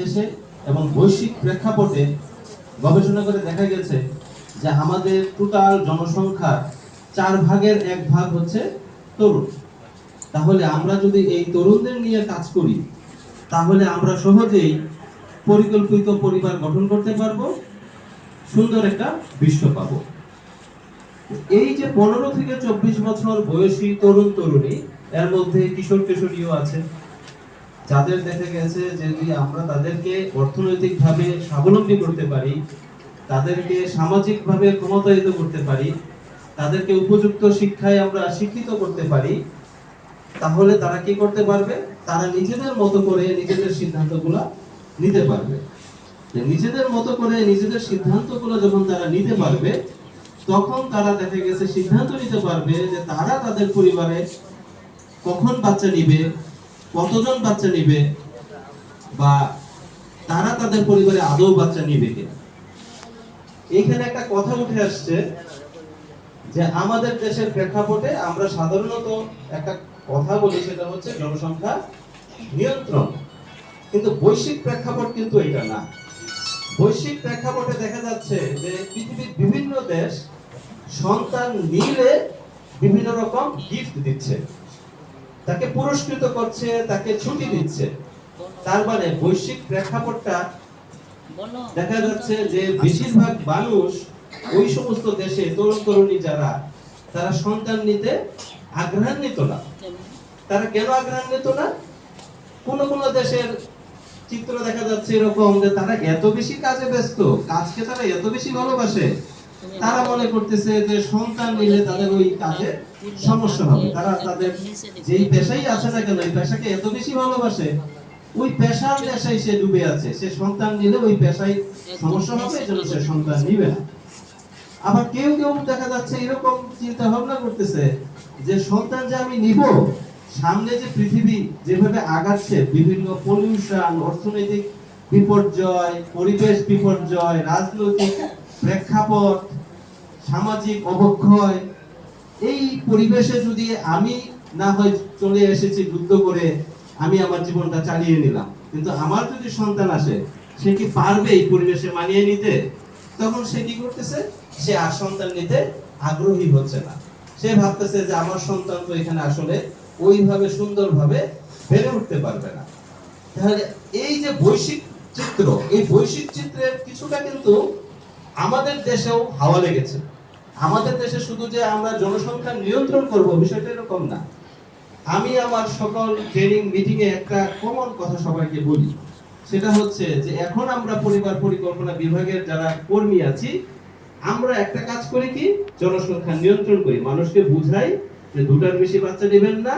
দেশে এবং বৈশ্বিক প্রেক্ষাপটে গবেষণা করে দেখা গেছে যে আমাদের টোটাল জনসংখ্যার চার ভাগের এক ভাগ হচ্ছে তরুণ। তাহলে আমরা যদি এই তরুণদের নিয়ে কাজ করি, তাহলে আমরা সহজেই পরিকল্পিত পরিবার গঠন করতে পারব, সুন্দর একটা বিশ্ব পাবো। এই যে পনেরো থেকে চব্বিশ বছর বয়সী তরুণ তরুণী এর মধ্যে কিশোর কিশোরীও আছে। যাদের দেখা গেছে যদি আমরা তাদেরকে অর্থনৈতিকভাবে স্বাবলম্বী করতে পারি, তাদেরকে সামাজিকভাবে ক্ষমতায়িত করতে পারি, তাদেরকে উপযুক্ত শিক্ষায় আমরা শিক্ষিত করতে পারি, তাহলে তারা কি করতে পারবে? তারা নিজেদের মতো করে নিজেদের সিদ্ধান্তগুলো নিতে পারবে। নিজেদের মতো করে নিজেদের সিদ্ধান্তগুলো যখন তারা নিতে পারবে, তখন তারা দেখা গেছে সিদ্ধান্ত নিতে পারবে যে তারা তাদের পরিবারে কখন বাচ্চা নিবে কতজন বাচ্চা নিবে বা তারা তাদের পরিবারে আদৌ বাচ্চা নিবে কিনা? এইখানে একটা কথা উঠে আসছে যে আমাদের দেশের প্রেক্ষাপটে আমরা সাধারণত একটা কথা বলি, সেটা হচ্ছে জনসংখ্যা নিয়ন্ত্রণ। কিন্তু বৈশ্বিক প্রেক্ষাপট কিন্তু এটা না। বৈশ্বিক প্রেক্ষাপটে দেখা যাচ্ছে যে পৃথিবীর বিভিন্ন দেশ সন্তান নিলে বিভিন্ন রকম গিফট দিচ্ছে। তাকে পুরস্কৃত করছে, তাকে ছুটি দিচ্ছে। তার মানে বৈশ্বিক প্রেক্ষাপটটা দেখা যাচ্ছে যে বেশিরভাগ মানুষ ওই সমস্ত দেশে তরুণ তরুণী যারা, তারা সন্তান নিতে আগ্রহান্বিত না। তারা কেন আগ্রহান্বিত না? কোন কোন দেশের চিত্র দেখা যাচ্ছে এরকম যে তারা এত বেশি কাজে ব্যস্ত, কাজকে তারা এত বেশি ভালোবাসে তারা মনে করতেছে যে সন্তান নিলে তাদের ওই কাজে সমস্যা হবে। তারা তাদের যেই পেশাই আছে না কেন, এই পেশাকে এত বেশি ভালোবাসে, ওই পেশার নেশায় সে ডুবে আছে। সে সন্তান নিলে ওই পেশায় সমস্যা হবে, এই জন্য সে সন্তান নিবে না। আবার কেউ কেউ দেখা যাচ্ছে এরকম চিন্তা ভাবনা করতেছে যে সন্তান যে আমি নিব, সামনে যে পৃথিবী যেভাবে আগাচ্ছে, বিভিন্ন পলিউশন অর্থনৈতিক বিপর্যয়, পরিবেশ বিপর্যয়, রাজনৈতিক প্রেক্ষাপট, সামাজিক অবক্ষয়, এই পরিবেশে যদি আমি না হয় চলে এসেছি যুদ্ধ করে, আমি আমার জীবনটা চালিয়ে নিলাম। কিন্তু আমার যদি সন্তান আসে, সে কি পারবে এই পরিবেশে মানিয়ে নিতে? তখন সে কি করতেছে? সে আর সন্তান নিতে আগ্রহী হচ্ছে না। সে ভাবতেছে যে আমার সন্তান তো এখানে আসলে ওইভাবে সুন্দরভাবে বেড়ে উঠতে পারবে না। তাহলে এই যে বৈশ্বিক চিত্র, এই বৈশ্বিক চিত্রের কিছুটা কিন্তু আমাদের দেশেও হাওয়া লেগেছে। আমাদের দেশে শুধু যে আমরা জনসংখ্যা নিয়ন্ত্রণ করব বিষয়টা এরকম না। আমি আমার সকল ট্রেনিং মিটিং এ একটা কমন কথা সবাইকে বলি। সেটা হচ্ছে যে এখন আমরা পরিবার পরিকল্পনা বিভাগের যারা কর্মী আছি, আমরা একটা কাজ করি কি? জনসংখ্যা নিয়ন্ত্রণ করি। মানুষকে বুঝাই যে দুটার বেশি বাচ্চা নেবেন না।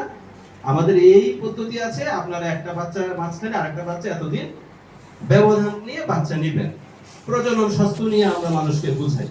আমাদের এই পদ্ধতি আছে, আপনারা একটা বাচ্চার মাঝখানে আরেকটা বাচ্চা এতদিন ব্যবধান নিয়ে বাচ্চা নেবেন। প্রজনন স্বাস্থ্য নিয়ে আমরা মানুষকে বুঝাই।